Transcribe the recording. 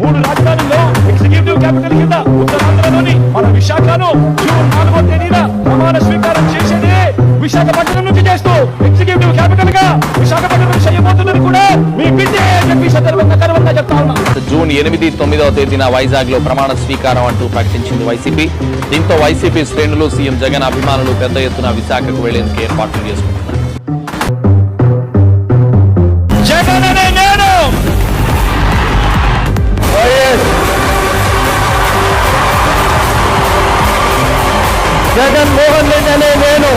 మూడు రాజధానుల్లో executive capital కింద ఉత్తరాంధ్రలోని మన విశాఖను జూన్ నాలుగో తేదీన ప్రమాణ స్వీకారం చేసేది విశాఖపట్నం నుంచి చేస్తూ ఎగ్జిక్యూటివ్ క్యాపిటల్గా విశాఖపట్నం చేయబోతున్నది కూడా మీ బిడ్డే చెప్పి సందర్భంగా గర్వంగా చెప్తా ఉన్నా. జూన్ ఎనిమిది తొమ్మిదవ తేదీన వైజాగ్లో ప్రమాణ స్వీకారం అంటూ ప్రకటించింది వైసీపీ. దీంతో వైసీపీ శ్రేణులు సీఎం జగన్ అభిమానులు పెద్ద ఎత్తున విశాఖకు వెళ్ళేందుకు ఏర్పాట్లు చేసుకుంటున్నారు. జగన్మోహన్ రెడ్డి అనే నేను